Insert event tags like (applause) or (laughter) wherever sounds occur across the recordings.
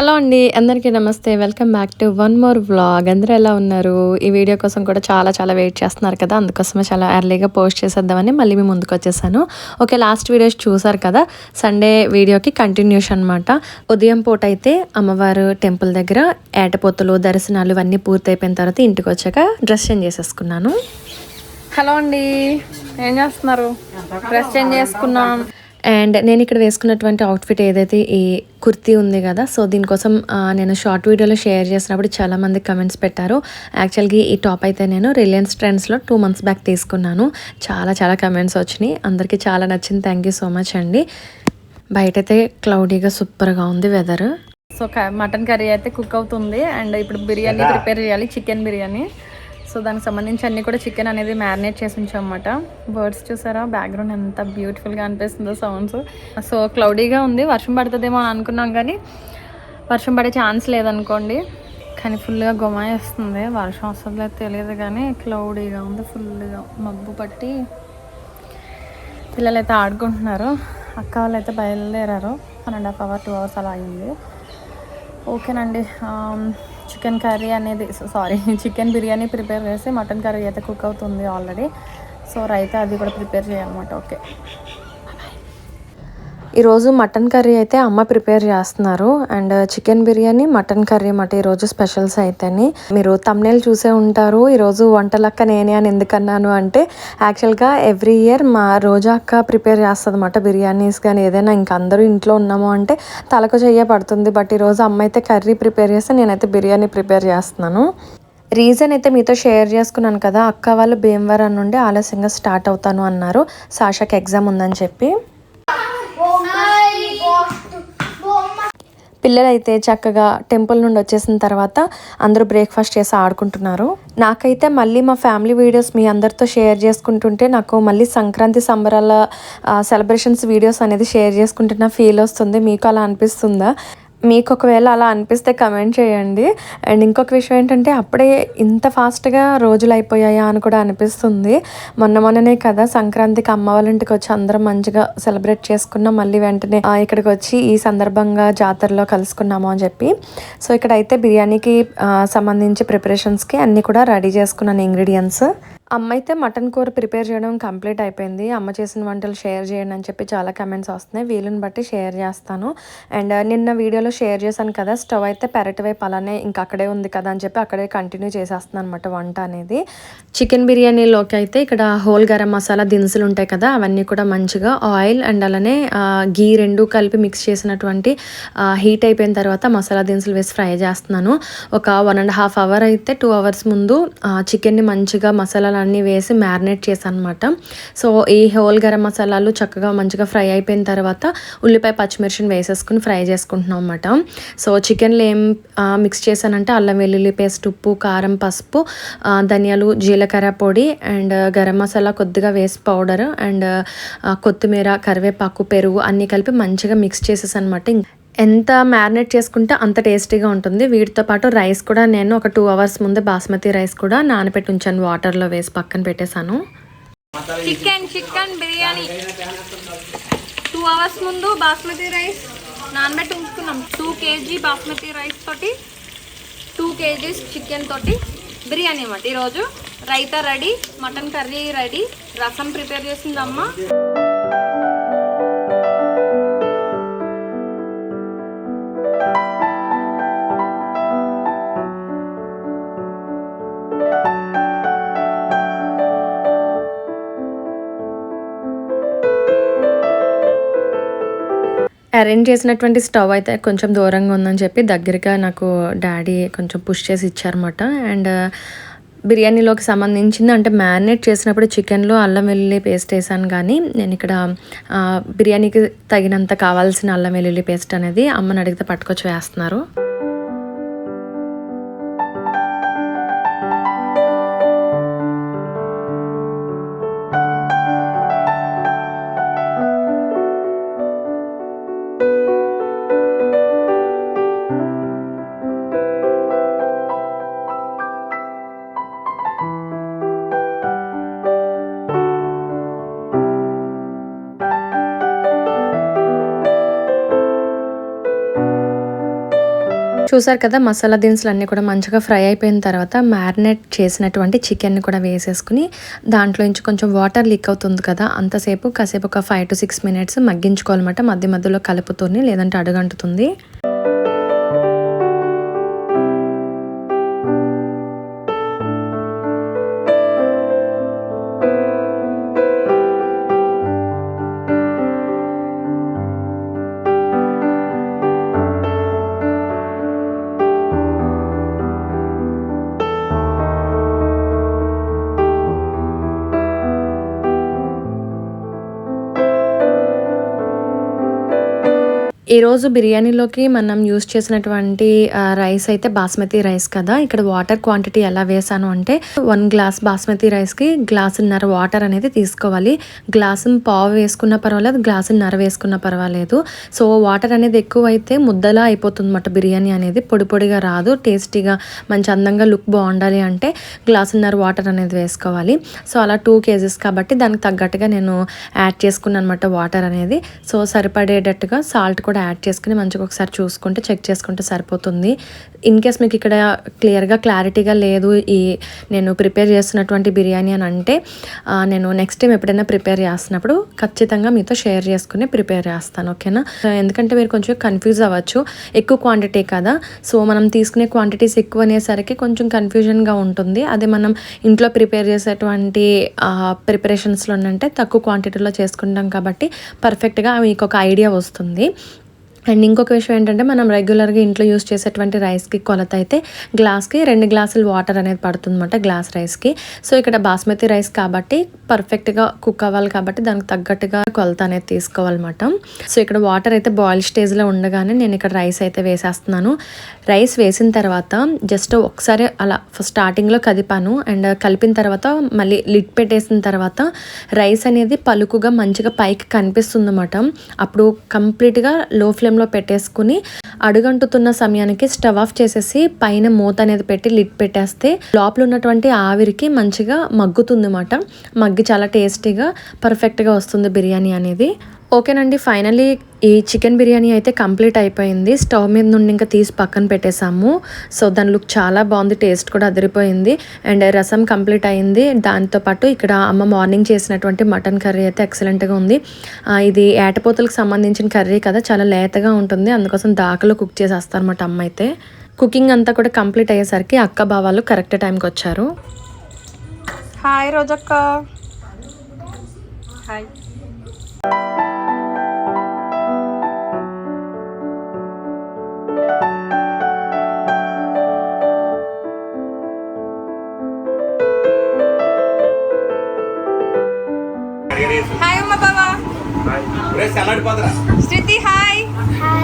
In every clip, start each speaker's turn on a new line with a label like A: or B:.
A: Hello అండి అందరికీ నమస్తే. Welcome back to one more vlog. అందరూ ఎలా ఉన్నారు? ఈ వీడియో కోసం కూడా చాలా చాలా వెయిట్ చేస్తున్నారు కదా. అందుకోసమే చాలా ఎర్లీగా పోస్ట్ చేసేద్దామని మళ్ళీ మేము ముందుకు వచ్చేసాను. ఓకే లాస్ట్ వీడియోస్ చూసారు కదా. సండే వీడియోకి కంటిన్యూషన్ అనమాట ఉదయం పూట అయితే అమ్మవారు టెంపుల్ దగ్గర ఏటపోతులు దర్శనాలు ఇవన్నీ పూర్తయిపోయిన తర్వాత ఇంటికి వచ్చాక డ్రెస్ చేంజ్ చేసేసుకున్నాను. హలో అండి ఏం చేస్తున్నారు? డ్రెస్ చేంజ్ చేసుకున్నాం. అండ్ నేను ఇక్కడ వేసుకున్నటువంటి అవుట్ఫిట్ ఏదైతే ఈ కుర్తీ ఉంది కదా సో దీనికోసం నేను షార్ట్ వీడియోలో షేర్ చేసినప్పుడు చాలా మంది కమెంట్స్ పెట్టారు. యాక్చువల్గా ఈ టాప్ అయితే నేను రిలయన్స్ ట్రెండ్స్లో టూ మంత్స్ బ్యాక్ తీసుకున్నాను. చాలా చాలా కమెంట్స్ వచ్చినాయి. అందరికీ చాలా నచ్చింది. థ్యాంక్ యూ సో మచ్ అండి. బయట అయితే క్లౌడీగా సూపర్గా ఉంది వెదర్ సో మటన్ కర్రీ అయితే కుక్ అవుతుంది. అండ్ ఇప్పుడు బిర్యానీ ప్రిపేర్ చేయాలి చికెన్ బిర్యానీ. సో దానికి సంబంధించి అన్ని కూడా చికెన్ అనేది మ్యారినేట్ చేసి ఉంచామన్నమాట బర్డ్స్ చూసారా? బ్యాక్గ్రౌండ్ ఎంత బ్యూటిఫుల్గా అనిపిస్తుందో సౌండ్స్ సో క్లౌడీగా ఉంది. వర్షం పడుతుందేమో అని అనుకున్నాం కానీ వర్షం పడే ఛాన్స్ లేదనుకోండి. కానీ ఫుల్గా గుమాయి వస్తుంది. వర్షం వస్తుందో తెలియదు కానీ క్లౌడీగా ఉంది. ఫుల్గా మబ్బు పట్టి పిల్లలు అయితే ఆడుకుంటున్నారు. అక్క వాళ్ళు అయితే బయలుదేరారు one and half hour two hours అలా అయింది. ఓకేనండి um, చికెన్ కర్రీ అనేది సారీ (laughs) చికెన్ బిర్యానీ ప్రిపేర్ చేసి మటన్ కర్రీ అయితే కుక్ అవుతుంది ఆల్రెడీ. సో రైతా అది కూడా ప్రిపేర్ చేయాలన్నమాట ఓకే. ఈరోజు మటన్ కర్రీ అయితే అమ్మ ప్రిపేర్ చేస్తున్నారు and chicken biryani mutton curry మాట ఈరోజు స్పెషల్స్ అయితేని. మీరు తమ్నేల్ చూసే ఉంటారు. ఈరోజు వంటలక్క నేనే అని ఎందుకన్నాను అంటే యాక్చువల్గా ఎవ్రీ ఇయర్ మా రోజా అక్క ప్రిపేర్ చేస్తుంది అనమాట బిర్యానీస్ కానీ ఏదైనా. ఇంకా అందరూ ఇంట్లో ఉన్నాము అంటే తలకు చెయ్య పడుతుంది. బట్ ఈరోజు అమ్మ అయితే కర్రీ ప్రిపేర్ చేస్తే నేనైతే బిర్యానీ ప్రిపేర్ చేస్తున్నాను. రీజన్ అయితే మీతో షేర్ చేసుకున్నాను కదా అక్క వాళ్ళు భీమవరం నుండి ఆలస్యంగా స్టార్ట్ అవుతాను అన్నారు. సాషాకి ఎగ్జామ్ ఉందని చెప్పి. పిల్లలైతే చక్కగా టెంపుల్ నుండి వచ్చేసిన తర్వాత అందరూ బ్రేక్ఫాస్ట్ చేసి ఆడుకుంటున్నారు. నాకైతే మళ్ళీ మా ఫ్యామిలీ వీడియోస్ మీ అందరితో షేర్ చేసుకుంటుంటే నాకు మళ్ళీ సంక్రాంతి సంబరాల సెలబ్రేషన్స్ వీడియోస్ అనేది షేర్ చేసుకుంటున్న ఫీల్ వస్తుంది. మీకు అలా అనిపిస్తుందా? మీకు ఒకవేళ అలా అనిపిస్తే కమెంట్ చేయండి. అండ్ ఇంకొక విషయం ఏంటంటే అప్పుడే ఇంత ఫాస్ట్గా రోజులు అయిపోయాయా అని కూడా అనిపిస్తుంది. మొన్న మొన్ననే కదా సంక్రాంతికి అమ్మ వాళ్ళ ఇంటికి వచ్చి అందరం మంచిగా సెలబ్రేట్ చేసుకున్నాం. మళ్ళీ వెంటనే ఇక్కడికి వచ్చి ఈ సందర్భంగా జాతరలో కలుసుకున్నాము అని చెప్పి. సో ఇక్కడైతే బిర్యానీకి సంబంధించి ప్రిపరేషన్స్కి అన్నీ కూడా రెడీ చేసుకున్నాను ఇంగ్రీడియంట్స్ అమ్మ అయితే మటన్ కూర ప్రిపేర్ చేయడం కంప్లీట్ అయిపోయింది. అమ్మ చేసిన వంటలు షేర్ చేయండి అని చెప్పి చాలా కమెంట్స్ వస్తున్నాయి. వీలుని బట్టి షేర్ చేస్తాను. అండ్ uh, నిన్న వీడియోలో షేర్ చేశాను కదా స్టవ్ అయితే పెరటి వైపు అలానే ఇంకా అక్కడే ఉంది కదా అని చెప్పి అక్కడే కంటిన్యూ చేసేస్తున్నాను అనమాట వంట అనేది. చికెన్ బిర్యానీలోకి అయితే ఇక్కడ హోల్ గరం మసాలా దినుసులు ఉంటాయి కదా అవన్నీ కూడా మంచిగా ఆయిల్ అండ్ అలానే uh, గీ రెండు కలిపి మిక్స్ చేసినటువంటి uh, హీట్ అయిపోయిన తర్వాత మసాలా దినుసులు వేసి ఫ్రై చేస్తున్నాను. ఒక వన్ అండ్ హాఫ్ అవర్ అయితే టూ అవర్స్ ముందు చికెన్ని మంచిగా మసాలా అన్నీ వేసి మ్యారినేట్ చేశాను అనమాట సో ఈ హోల్ గరం మసాలాలు చక్కగా మంచిగా ఫ్రై అయిపోయిన తర్వాత ఉల్లిపాయ పచ్చిమిర్చిని వేసేసుకుని ఫ్రై చేసుకుంటున్నాం అనమాట సో చికెన్లో ఏం మిక్స్ చేశానంటే అల్లం వెల్లుల్లి పేస్ట్ ఉప్పు కారం పసుపు ధనియాలు జీలకర్ర పొడి అండ్ గరం మసాలా కొద్దిగా వేసి పౌడర్ అండ్ కొత్తిమీర కరివేపాకు పెరుగు అన్నీ కలిపి మంచిగా మిక్స్ చేసేసాను అనమాట ఎంత మ్యారినేట్ చేసుకుంటే అంత టేస్టీగా ఉంటుంది. వీటితో పాటు రైస్ కూడా నేను ఒక టూ అవర్స్ ముందే బాస్మతి రైస్ కూడా నానబెట్టి ఉంచాను వాటర్లో వేసి పక్కన పెట్టేశాను.
B: Chicken chicken biryani. Two hours ముందు బాస్మతి రైస్ నానబెట్టి ఉంచుకున్నాం. టూ కేజీ బాస్మతి రైస్ తోటి టూ కేజీస్ చికెన్ తోటి బిర్యానీ అన్నమాట. ఈరోజు raita ready mutton curry ready rasam prepare చేసిందమ్మ
A: arrange చేసినటువంటి స్టవ్ అయితే కొంచెం దూరంగా ఉందని చెప్పి దగ్గరగా నాకు డాడీ కొంచెం పుష్ చేసి ఇచ్చారన్నమాట. అండ్ బిర్యానీలోకి సంబంధించింది. అంటే మ్యారినేట్ చేసినప్పుడు చికెన్లో అల్లం వెల్లుల్లి పేస్ట్ వేసాను కానీ నేను ఇక్కడ బిర్యానీకి తగినంత కావాల్సిన అల్లం వెల్లుల్లి పేస్ట్ అనేది అమ్మని అడిగితే పట్టుకొచ్చి వేస్తున్నారు. చూసారు కదా మసాలా దినుసులు అన్నీ కూడా మంచిగా ఫ్రై అయిపోయిన తర్వాత మ్యారినేట్ చేసినటువంటి చికెన్ని కూడా వేసేసుకుని దాంట్లో నుంచి కొంచెం వాటర్ లీక్ అవుతుంది కదా అంతసేపు కాసేపు ఒక ఫైవ్ టు సిక్స్ మినిట్స్ మగ్గించుకోవాలన్నమాట మధ్య మధ్యలో కలుపుతూనే లేదంటే అడుగంటుతుంది. ఈరోజు బిర్యానీలోకి మనం యూస్ చేసినటువంటి రైస్ అయితే బాస్మతి రైస్ కదా. ఇక్కడ వాటర్ క్వాంటిటీ ఎలా వేసాను అంటే వన్ గ్లాస్ బాస్మతి రైస్కి గ్లాసున్నర వాటర్ అనేది తీసుకోవాలి. గ్లాసు పావు వేసుకున్న పర్వాలేదు గ్లాసున్నర వేసుకున్న పర్వాలేదు. సో వాటర్ అనేది ఎక్కువ అయితే ముద్దలా అయిపోతుంది అన్నమాట బిర్యానీ అనేది. పొడి పొడిగా రాదు టేస్టీగా మంచి అందంగా లుక్ బాగుండాలి అంటే గ్లాసున్నర వాటర్ అనేది వేసుకోవాలి. సో అలా టూ కేజీస్ కాబట్టి దానికి తగ్గట్టుగా నేను యాడ్ చేసుకున్నాను అనమాట వాటర్ అనేది. సో సరిపడేటట్టుగా సాల్ట్ కూడా యాడ్ చేసుకుని మంచిగా ఒకసారి చూసుకుంటే చెక్ చేసుకుంటే సరిపోతుంది. ఇన్ కేస్ మీకు ఇక్కడ క్లియర్గా క్లారిటీగా లేదు ఈ నేను ప్రిపేర్ చేస్తున్నటువంటి బిర్యానీ అని అంటే నేను నెక్స్ట్ టైం ఎప్పుడైనా ప్రిపేర్ చేస్తున్నప్పుడు ఖచ్చితంగా మీతో షేర్ చేసుకుని ప్రిపేర్ చేస్తాను ఓకేనా ఎందుకంటే మీరు కొంచెం కన్ఫ్యూజ్ అవ్వచ్చు. ఎక్కువ క్వాంటిటీ కదా. సో మనం తీసుకునే క్వాంటిటీస్ ఎక్కువ అనేసరికి కొంచెం కన్ఫ్యూజన్గా ఉంటుంది. అదే మనం ఇంట్లో ప్రిపేర్ చేసేటువంటి ప్రిపరేషన్స్లో అంటే తక్కువ క్వాంటిటీలో చేసుకుంటాం కాబట్టి పర్ఫెక్ట్గా మీకు ఒక ఐడియా వస్తుంది. అండ్ ఇంకొక విషయం ఏంటంటే మనం రెగ్యులర్గా ఇంట్లో యూస్ చేసేటువంటి రైస్కి కొలత అయితే గ్లాస్కి రెండు గ్లాసులు వాటర్ అనేది పడుతుందన్నమాట గ్లాస్ రైస్కి సో ఇక్కడ బాస్మతి రైస్ కాబట్టి పర్ఫెక్ట్గా కుక్ అవ్వాలి కాబట్టి దానికి తగ్గట్టుగా కొలత అనేది తీసుకోవాలన్నమాట. సో ఇక్కడ వాటర్ అయితే బాయిల్ స్టేజ్లో ఉండగానే నేను ఇక్కడ రైస్ అయితే వేసేస్తున్నాను. రైస్ వేసిన తర్వాత జస్ట్ ఒకసారి అలా స్టార్టింగ్లో కదిపాను. అండ్ కలిపిన తర్వాత మళ్ళీ లిడ్ పెట్టేసిన తర్వాత రైస్ అనేది పలుకుగా మంచిగా పైకి కనిపిస్తుంది అన్నమాట అప్పుడు కంప్లీట్గా లో ఫ్లేమ్లో పెట్టేసుకుని అడుగంటుతున్న సమయానికి స్టవ్ ఆఫ్ చేసేసి పైన మూత అనేది పెట్టి లిడ్ పెట్టేస్తే లోపల ఉన్నటువంటి ఆవిరికి మంచిగా మగ్గుతుంది అన్నమాట మగ్గి చాలా టేస్టీగా పర్ఫెక్ట్గా వస్తుంది బిర్యానీ అనేది. ఓకేనండి ఫైనలీ ఈ చికెన్ బిర్యానీ అయితే కంప్లీట్ అయిపోయింది. స్టవ్ మీద నుండి ఇంకా తీసి పక్కన పెట్టేసాము సో దాని లుక్ చాలా బాగుంది టేస్ట్ కూడా అదిరిపోయింది. అండ్ రసం కంప్లీట్ అయింది. దాంతోపాటు ఇక్కడ అమ్మ మార్నింగ్ చేసినటువంటి మటన్ కర్రీ అయితే ఎక్సలెంట్గా ఉంది. ఇది ఏటపోతలకు సంబంధించిన కర్రీ కదా చాలా లేతగా ఉంటుంది. అందుకోసం దాకలో కుక్ చేసేస్తారు అన్నమాట అమ్మ అయితే. కుకింగ్ అంతా కూడా కంప్లీట్ అయ్యేసరికి అక్క బావాలు కరెక్ట్ టైంకి వచ్చారు.
B: హాయ్ రోజక్క. హాయ్. హాయ్ అమ్మ బావా
C: సలాడ్ పదరా
B: శృతి హాయ్ హాయ్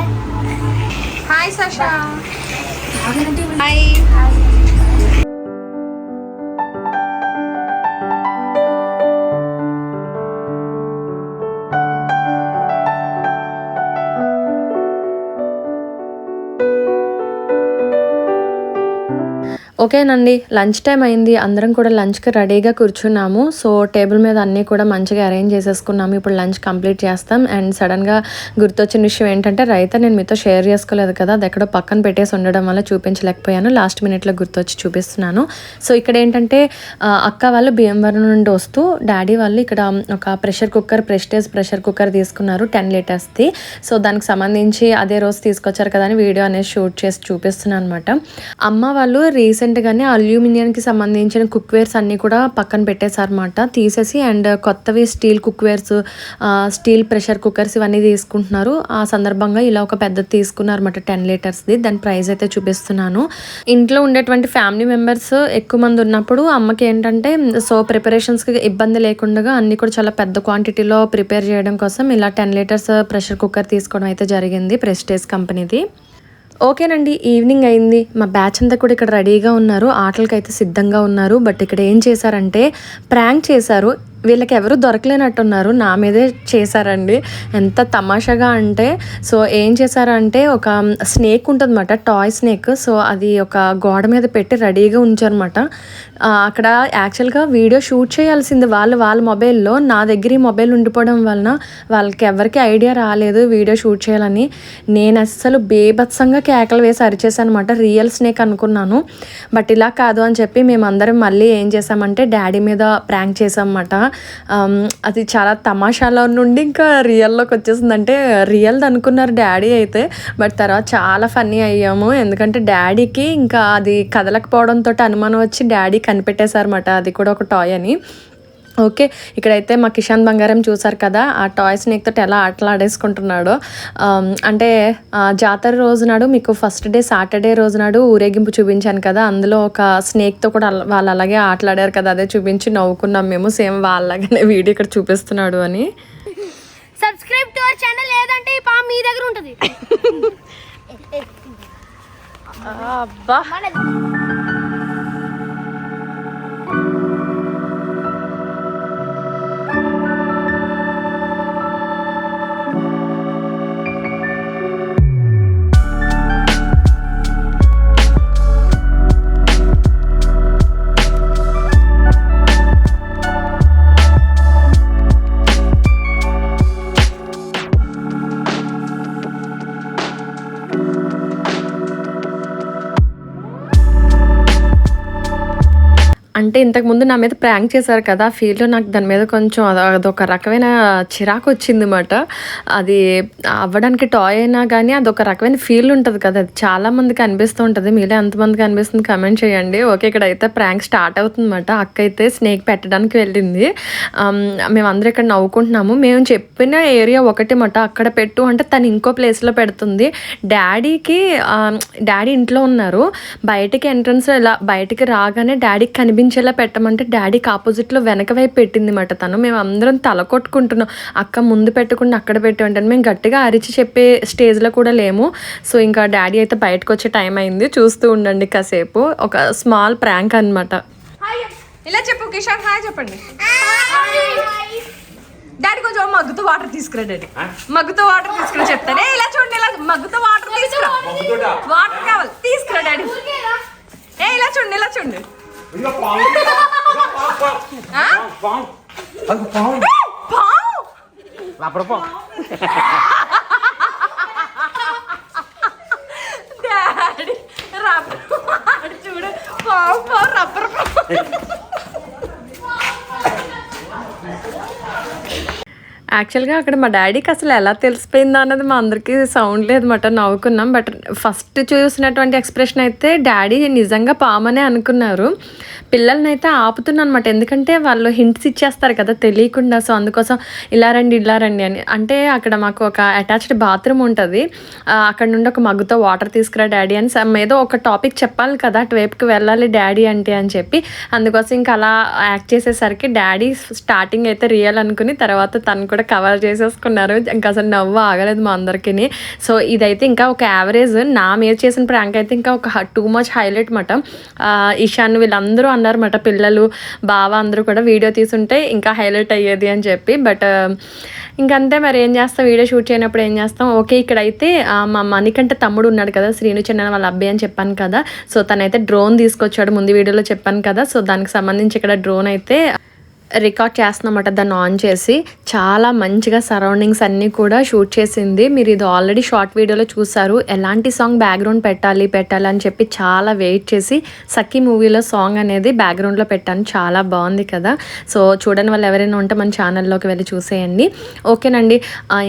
A: ఓకేనండి లంచ్ టైం అయింది. అందరం కూడా లంచ్కి రెడీగా కూర్చున్నాము. సో టేబుల్ మీద అన్నీ కూడా మంచిగా అరేంజ్ చేసేసుకున్నాము. ఇప్పుడు లంచ్ కంప్లీట్ చేస్తాం. అండ్ సడన్గా గుర్తొచ్చిన విషయం ఏంటంటే రైత నేను మీతో షేర్ చేసుకోలేదు కదా అది ఎక్కడో పక్కన పెట్టేసి ఉండడం వల్ల చూపించలేకపోయాను. లాస్ట్ మినిట్లో గుర్తొచ్చి చూపిస్తున్నాను. సో ఇక్కడ ఏంటంటే అక్క వాళ్ళు భీమవరం నుండి వస్తూ డాడీ వాళ్ళు ఇక్కడ ఒక pressure cooker Prestige pressure cooker తీసుకున్నారు టెన్ లీటర్స్ది. సో దానికి సంబంధించి అదే రోజు తీసుకొచ్చారు కదా అని వీడియో అనేది షూట్ చేసి చూపిస్తున్నాను అనమాట అమ్మ వాళ్ళు రీసెంట్ రీసెంట్గానే అల్యూమినియంకి సంబంధించిన కుక్వేర్స్ అన్నీ కూడా పక్కన పెట్టేశారన్నమాట. తీసేసి అండ్ కొత్తవి steel cookwares steel pressure cookers ఇవన్నీ తీసుకుంటున్నారు. ఆ సందర్భంగా ఇలా ఒక పెద్ద తీసుకున్నారు అనమాట టెన్ లీటర్స్ది దాని ప్రైస్ అయితే చూపిస్తున్నాను. ఇంట్లో ఉండేటువంటి ఫ్యామిలీ మెంబర్స్ ఎక్కువ మంది ఉన్నప్పుడు అమ్మకి ఏంటంటే సో ప్రిపరేషన్స్కి ఇబ్బంది లేకుండా అన్నీ కూడా చాలా పెద్ద క్వాంటిటీలో ప్రిపేర్ చేయడం కోసం ఇలా టెన్ లీటర్స్ ప్రెషర్ కుక్కర్ తీసుకోవడం అయితే జరిగింది ప్రెస్టేజ్ కంపెనీది. ఓకేనండి ఈవినింగ్ అయింది. మా బ్యాచ్ అంతా కూడా ఇక్కడ రెడీగా ఉన్నారు. ఆటలకైతే సిద్ధంగా ఉన్నారు. బట్ ఇక్కడ ఏం చేశారంటే ప్రాంక్ చేశారు. వీళ్ళకి ఎవరు దొరకలేనట్టున్నారు. నా మీదే చేశారండి. ఎంత తమాషాగా అంటే సో ఏం చేశారంటే ఒక స్నేక్ ఉంటుందన్నమాట టాయ్ స్నేక్. సో అది ఒక గోడ మీద పెట్టి రెడీగా ఉంచారన్నమాట. అక్కడ యాక్చువల్గా వీడియో షూట్ చేయాల్సింది వాళ్ళు వాళ్ళ మొబైల్లో. నా దగ్గర ఈ మొబైల్ ఉండిపోవడం వలన వాళ్ళకి ఎవరికి ఐడియా రాలేదు వీడియో షూట్ చేయాలని. నేను అస్సలు బేభత్సంగా కేకలు వేసి అరిచేసాను అనమాట రియల్ స్నేక్ అనుకున్నాను. బట్ ఇలా కాదు అని చెప్పి మేమందరం మళ్ళీ ఏం చేసామంటే డాడీ మీద ప్రాంక్ చేసామన్నమాట అది చాలా తమాషాలో నుండి ఇంకా రియల్లోకి వచ్చేసింది అంటే రియల్ అనుకున్నారు డాడీ అయితే బట్ తర్వాత చాలా ఫన్నీ అయ్యాము. ఎందుకంటే డాడీకి ఇంకా అది కదలకపోవడంతో అనుమానం వచ్చి డాడీ కనిపెట్టేశారన్నమాట. అది కూడా ఒక టాయ్ అని. ఓకే ఇక్కడైతే మా కిషాన్ బంగారం చూసారు కదా ఆ టాయ్ స్నేక్ తోటి ఎలా ఆటలాడేసుకుంటున్నాడో. అంటే జాతర రోజు నాడు మీకు ఫస్ట్ డే సాటర్డే రోజు నాడు ఊరేగింపు చూపించాను కదా అందులో ఒక స్నేక్తో కూడా వాళ్ళు అలాగే ఆటలాడారు కదా అదే చూపించి నవ్వుకున్నాం మేము సేమ్ వాళ్ళలాగానే వీడియో ఇక్కడ చూపిస్తున్నాడు అని.
D: సబ్స్క్రైబ్ టు అవర్ ఛానల్ లేదంటే ఈ పాము మీ దగ్గర ఉంటుంది.
B: అబ్బా.
A: అంటే ఇంతకుముందు నా మీద ప్రాంక్ చేశారు కదా ఆ నాకు దాని మీద కొంచెం అదొక రకమైన చిరాకు వచ్చింది అనమాట అది అవ్వడానికి టాయ్ అయినా కానీ అదొక రకమైన ఫీల్ ఉంటుంది కదా అది చాలామందికి అనిపిస్తూ ఉంటుంది. మీలో ఎంతమందికి అనిపిస్తుంది కమెంట్ చేయండి. ఓకే ఇక్కడ అయితే ప్రాంక్ స్టార్ట్ అవుతుంది అనమాట అక్క అయితే స్నేక్ పెట్టడానికి వెళ్ళింది. మేమందరూ ఇక్కడ నవ్వుకుంటున్నాము. మేము చెప్పిన ఏరియా ఒకటి మాట అక్కడ పెట్టు అంటే తను ఇంకో ప్లేస్లో పెడుతుంది. డాడీకి డాడీ ఇంట్లో ఉన్నారు. బయటికి ఎంట్రన్స్ ఇలా బయటికి రాగానే డాడీకి కనిపించేలా పెట్టమంటే డాడీకి ఆపోజిట్లో వెనక వైపు పెట్టింది మాట తను. మేము అందరం తల కొట్టుకుంటున్నాం. అక్క ముందు పెట్టకుండా అక్కడ పెట్టి ఉంటాను మేము గట్టిగా అరిచి చెప్పే స్టేజ్లో కూడా లేము. సో ఇంకా డాడీ అయితే బయటకు వచ్చే టైం అయింది. చూస్తూ ఉండండి కాసేపు. ఒక స్మాల్ ప్రాంక్ అన్నమాట.
B: ఇలా చెప్పు కిషాన్. హాయ్ చెప్పండి. డాడీ కొంచెం మగ్గుతో వాటర్ తీసుకురా డాడీ. మగ్గుతో వాటర్ తీసుకురా చెప్తానే. ఇలా చూడండి ఇలా మగ్గుతో వాటర్ తీసుకురా? వాటర్ కావాలి. తీసుకురా డాడీ. ఏ ఇలా చూడండి ఇలా చూడండి.
C: ఇదిగో పాము. ఇదిగో పాము, పాము.
B: ఆ?
C: పాము. అది పాము.
B: పాము
C: రబ్బరు పాము.
B: డాడీ రబ్బర్ వాడు చూడు పాము పాము రబ్బర్ పాము
A: యాక్చువల్గా అక్కడ మా డాడీకి అసలు ఎలా తెలిసిపోయిందో అన్నది మా అందరికీ సౌండ్ లేదన్నమాట నవ్వుకున్నాం. బట్ ఫస్ట్ చూసినటువంటి ఎక్స్ప్రెషన్ అయితే డాడీ నిజంగా పామనే అనుకున్నారు. పిల్లల్ని అయితే ఆపుతున్నాను అనమాట ఎందుకంటే వాళ్ళు హింట్స్ ఇచ్చేస్తారు కదా తెలియకుండా. సో అందుకోసం ఇలా రండి ఇలా రండి అని. అంటే అక్కడ మాకు ఒక అటాచ్డ్ బాత్రూమ్ ఉంటుంది. అక్కడ నుండి ఒక మగ్గుతో వాటర్ తీసుకురా డాడీ అని. ఏదో ఒక టాపిక్ చెప్పాలి కదా అటువైపుకి వెళ్ళాలి డాడీ అంటే అని చెప్పి. అందుకోసం ఇంకా అలా యాక్ట్ చేసేసరికి డాడీ స్టార్టింగ్ అయితే రియల్ అనుకుని తర్వాత తను కూడా కవర్ చేసేసుకున్నారు. ఇంకా అసలు నవ్వు ఆగలేదు మా అందరికీ సో ఇదైతే ఇంకా ఒక యావరేజ్. నా మీద చేసిన ప్రాంక్ అయితే ఇంకా ఒక టూ మచ్ హైలైట్ మాట. ఇషాన్ వీళ్ళందరూ అన్నారన్నమాట పిల్లలు బావ అందరూ కూడా వీడియో తీసుంటే ఇంకా హైలైట్ అయ్యేది అని చెప్పి. బట్ ఇంకంతే మరి ఏం చేస్తాం? వీడియో షూట్ చేయనప్పుడు ఏం చేస్తాం? ఓకే ఇక్కడైతే మా మణికంట తమ్ముడు ఉన్నాడు కదా శ్రీను చిన్న వాళ్ళ అబ్బాయి అని చెప్పాను కదా. సో తనైతే డ్రోన్ తీసుకొచ్చాడు ముందు వీడియోలో చెప్పాను కదా. సో దానికి సంబంధించి ఇక్కడ డ్రోన్ అయితే రికార్డ్ చేస్తున్నమాట దాన్ని ఆన్ చేసి. చాలా మంచిగా సరౌండింగ్స్ అన్నీ కూడా షూట్ చేసింది. మీరు ఇది ఆల్రెడీ షార్ట్ వీడియోలో చూసారు. ఎలాంటి సాంగ్ బ్యాక్గ్రౌండ్ పెట్టాలి పెట్టాలి అని చెప్పి చాలా వెయిట్ చేసి సఖీ మూవీలో సాంగ్ అనేది బ్యాక్గ్రౌండ్లో పెట్టాను. చాలా బాగుంది కదా. సో చూడని వాళ్ళు ఎవరైనా ఉంటే మన ఛానల్లోకి వెళ్ళి చూసేయండి. ఓకేనండి.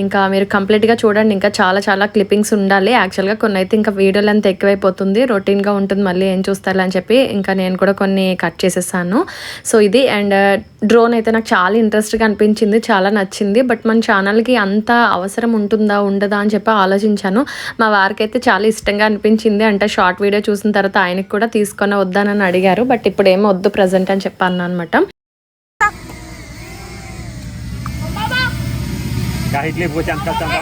A: ఇంకా మీరు కంప్లీట్గా చూడండి. ఇంకా చాలా చాలా క్లిప్పింగ్స్ ఉండాలి. యాక్చువల్గా కొన్ని అయితే ఇంకా వీడియోలు అంత ఎక్కువైపోతుంది. రొటీన్గా ఉంటుంది. మళ్ళీ ఏం చూస్తారు అని చెప్పి ఇంకా నేను కూడా కొన్ని కట్ చేసేసాను. సో ఇది అండ్ డ్రోన్ అయితే నాకు చాలా ఇంట్రెస్ట్గా అనిపించింది చాలా నచ్చింది. బట్ మన ఛానల్కి అంత అవసరం ఉంటుందా ఉండదా అని చెప్పి ఆలోచించాను. మా వారికి అయితే చాలా ఇష్టంగా అనిపించింది. అంటే షార్ట్ వీడియో చూసిన తర్వాత ఆయనకి కూడా తీసుకొని వద్దానని అడిగారు. బట్ ఇప్పుడు ఏమో వద్దు ప్రజెంట్ అని చెప్పాను అనమాట
C: Kahit libo kasama.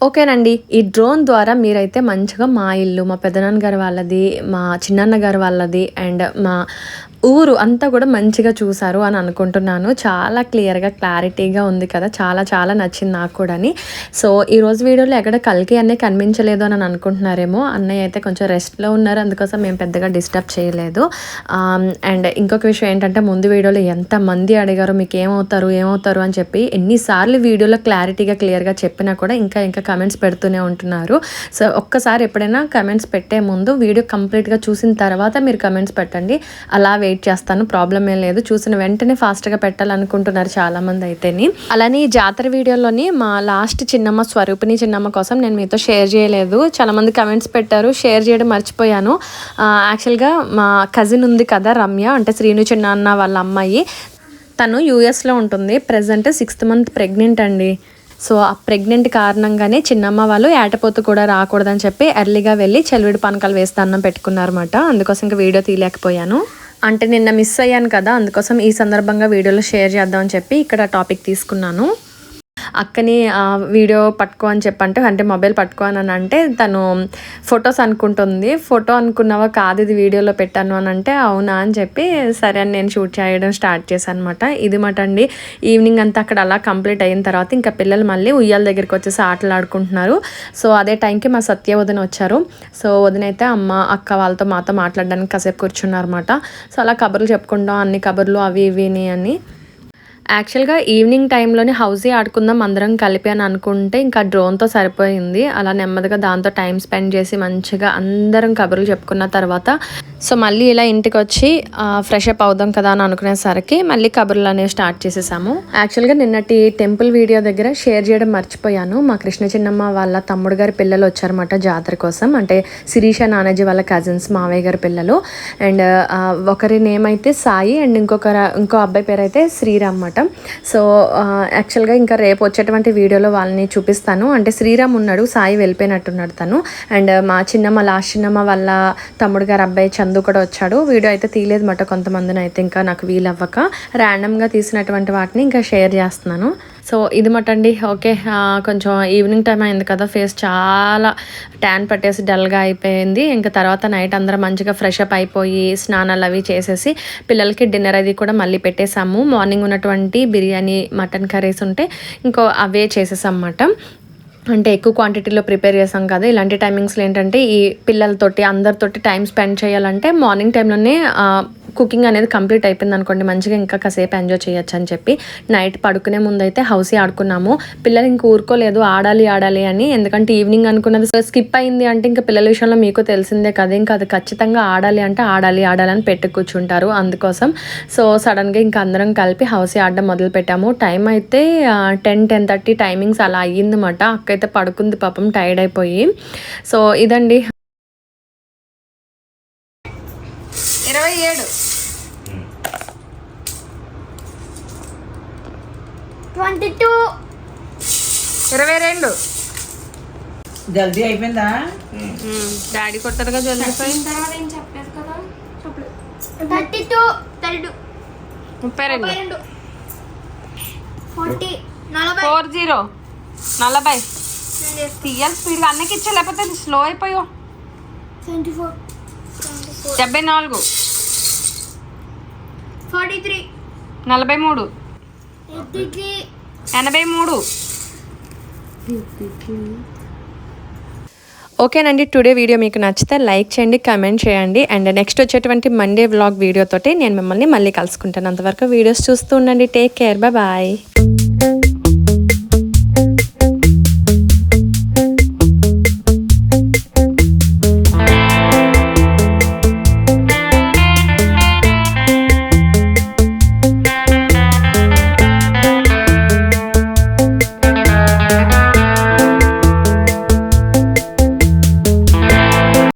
A: ఓకేనండి. ఈ డ్రోన్ ద్వారా మీరైతే మంచిగా మా ఇల్లు మా పెదనాన్న గారి వాళ్ళది మా చిన్నాన్నగారి వాళ్ళది అండ్ మా ఊరు అంతా కూడా మంచిగా చూసారు అని అనుకుంటున్నాను. చాలా క్లియర్గా క్లారిటీగా ఉంది కదా. చాలా చాలా నచ్చింది నాకు కూడాని. సో ఈరోజు వీడియోలో ఎక్కడ కలికి అన్నీ కనిపించలేదు అని అనుకుంటున్నారేమో. అన్నయ్య అయితే కొంచెం రెస్ట్లో ఉన్నారు. అందుకోసం మేము పెద్దగా డిస్టర్బ్ చేయలేదు. అండ్ ఇంకొక విషయం ఏంటంటే ముందు వీడియోలో ఎంతమంది అడిగారు మీకు ఏమవుతారు ఏమవుతారు అని చెప్పి ఎన్నిసార్లు వీడియోలో క్లారిటీగా క్లియర్గా చెప్పినా కూడా ఇంకా ఇంకా కమెంట్స్ పెడుతూనే ఉంటున్నారు. సో ఒక్కసారి ఎప్పుడైనా కమెంట్స్ పెట్టే ముందు వీడియో కంప్లీట్గా చూసిన తర్వాత మీరు కమెంట్స్ పెట్టండి. అలా వెయిట్ చేస్తాను ప్రాబ్లం ఏం లేదు. చూసిన వెంటనే ఫాస్ట్గా పెట్టాలనుకుంటున్నారు చాలామంది అయితేని. అలానే ఈ జాతర వీడియోలోని మా లాస్ట్ చిన్నమ్మ స్వరూపిణి చిన్నమ్మ కోసం నేను మీతో షేర్ చేయలేదు. చాలామంది కమెంట్స్ పెట్టారు షేర్ చేయడం మర్చిపోయాను. యాక్చువల్గా మా కజిన్ ఉంది కదా రమ్య అంటే శ్రీను చిన్న వాళ్ళ అమ్మాయి. తను యూఎస్లో ఉంటుంది. ప్రజెంట్ సిక్స్త్ మంత్ ప్రెగ్నెంట్ అండి. సో ఆ ప్రెగ్నెంట్ కారణంగానే చిన్నమ్మ వాళ్ళు ఏటపోతు కూడా రాకూడదని చెప్పి ఎర్లీగా వెళ్ళి చెలివిడి పానకాలు వేస్తే అన్నం పెట్టుకున్నారన్నమాట. అందుకోసం ఇంకా వీడియో తీయలేకపోయాను. అంటే నిన్న మిస్ అయ్యాను కదా అందుకోసం ఈ సందర్భంగా వీడియోలో షేర్ చేద్దామని చెప్పి ఇక్కడ టాపిక్ తీసుకున్నాను. అక్కని వీడియో పట్టుకో అని చెప్పంటే అంటే మొబైల్ పట్టుకో అని అంటే తను ఫొటోస్ అనుకుంటుంది. ఫోటో అనుకున్నావా కాదు ఇది వీడియోలో పెట్టాను అని అంటే అవునా అని చెప్పి సరే అని నేను షూట్ చేయడం స్టార్ట్ చేశాను అనమాట ఇది మాట అండి. ఈవినింగ్ అంతా అక్కడ అలా కంప్లీట్ అయిన తర్వాత ఇంకా పిల్లలు మళ్ళీ ఉయ్యాల దగ్గరికి వచ్చేసి ఆటలు ఆడుకుంటున్నారు. సో అదే టైంకి మా సత్య వదిన వచ్చారు. సో వదిన అయితే అమ్మ అక్క వాళ్ళతో మాతో మాట్లాడడానికి కాసేపు కూర్చున్నారన్నమాట. సో అలా కబుర్లు చెప్పుకుంటాం. అన్ని కబుర్లు అవి ఇవి అని. యాక్చువల్గా ఈవినింగ్ టైంలోనే హౌసీ ఆడుకుందాం అందరం కలిపి అని అనుకుంటే ఇంకా డ్రోన్తో సరిపోయింది. అలా నెమ్మదిగా దాంతో టైం స్పెండ్ చేసి మంచిగా అందరం కబుర్లు చెప్పుకున్న తర్వాత సో మళ్ళీ ఇలా ఇంటికి వచ్చి ఫ్రెష్ అప్ అవుదాం కదా అని అనుకునేసరికి మళ్ళీ కబుర్లు అనేవి స్టార్ట్ చేసేసాము యాక్చువల్గా నిన్నటి టెంపుల్ వీడియో దగ్గర షేర్ చేయడం మర్చిపోయాను. మా కృష్ణ చిన్నమ్మ వాళ్ళ తమ్ముడు గారి పిల్లలు వచ్చారన్నమాట జాతర కోసం. అంటే శిరీష నానాజీ వాళ్ళ కజిన్స్ మావయ్య గారి పిల్లలు. అండ్ ఒకరి నేమ్ అయితే సాయి అండ్ ఇంకొకరు ఇంకో అబ్బాయి పేరు అయితే శ్రీరామ్ అన్నమాట. సో యాక్చువల్గా ఇంకా రేపు వచ్చేటువంటి వీడియోలో వాళ్ళని చూపిస్తాను. అంటే శ్రీరామ్ ఉన్నాడు సాయి వెళ్ళిపోయినట్టున్నాడు తను. అండ్ మా చిన్నమ్మ లాస్ట్ చిన్నమ్మ వాళ్ళ తమ్ముడు గారు అబ్బాయి చందు కూడా వచ్చాడు. వీడియో అయితే తీయలేదు మాట కొంతమందిని అయితే ఇంకా నాకు వీలవ్వక ర్యాండమ్గా తీసినటువంటి వాటిని ఇంకా షేర్ చేస్తున్నాను. సో ఇది మటండి. ఓకే కొంచెం ఈవినింగ్ టైం అయింది కదా ఫేస్ చాలా ట్యాన్ పట్టేసి డల్గా అయిపోయింది. ఇంకా తర్వాత నైట్ అందరం మంచిగా ఫ్రెష్ అప్ అయిపోయి స్నానాలు అవి చేసేసి పిల్లలకి డిన్నర్ అది కూడా మళ్ళీ పెట్టేసాము మార్నింగ్ ఉన్నటువంటి బిర్యానీ మటన్ కర్రీస్ ఉంటే ఇంకో అవే చేసేసాం అన్నమాట. అంటే ఎక్కువ క్వాంటిటీలో ప్రిపేర్ చేసాం కదా ఇలాంటి టైమింగ్స్లో ఏంటంటే ఈ పిల్లలతోటి అందరితోటి టైం స్పెండ్ చేయాలంటే మార్నింగ్ టైంలోనే కుకింగ్ అనేది కంప్లీట్ అయిపోయింది అనుకోండి మంచిగా ఇంకా కాసేపు ఎంజాయ్ చేయొచ్చు అని చెప్పి. నైట్ పడుకునే ముందు అయితే హౌసీ ఆడుకున్నాము. పిల్లలు ఇంక ఊరుకోలేదు ఆడాలి ఆడాలి అని ఎందుకంటే ఈవినింగ్ అనుకున్నది స్కిప్ అయింది అంటే ఇంకా పిల్లల విషయంలో మీకు తెలిసిందే కదా ఇంకా అది ఖచ్చితంగా ఆడాలి అంటే ఆడాలి ఆడాలి అని పెట్టి కూర్చుంటారు అందుకోసం. సో సడన్గా ఇంకా అందరం కలిపి హౌసీ ఆడడం మొదలు పెట్టాము టైం అయితే టెన్ టెన్ థర్టీ టైమింగ్స్ అలా అయ్యిందన్నమాట. అక్క అయితే పడుకుంది పాపం టైర్డ్ అయిపోయి. సో ఇదండి.
B: ఇరవై ఏడు.
D: Twenty two.
B: ఇరవై రెండు.
E: జల్దీ అయిపోయిందా?
B: డాడీ కొట్టారుగా జల్దీ
D: తర్వాత ఏం చెప్పలేదు కదా? Thirty two thirty two.
B: ముప్పై రెండు.
D: రెండు. ఫార్టీ నలభై.
B: Four zero. నలభై. తీయాలి స్పీడ్గా. అన్నకి ఇచ్చా లేకపోతే అది స్లో అయిపోయో. డెబ్బై నాలుగు.
D: Forty three.
B: నలభై మూడు. ఎనభై మూడు.
A: ఓకేనండి టుడే వీడియో మీకు నచ్చితే లైక్ చేయండి కమెంట్ చేయండి. అండ్ నెక్స్ట్ వచ్చేటువంటి మండే వ్లాగ్ వీడియోతోటి నేను మిమ్మల్ని మళ్ళీ కలుసుకుంటాను. అంతవరకు వీడియోస్ చూస్తూ ఉండండి. Take care. బాయ్.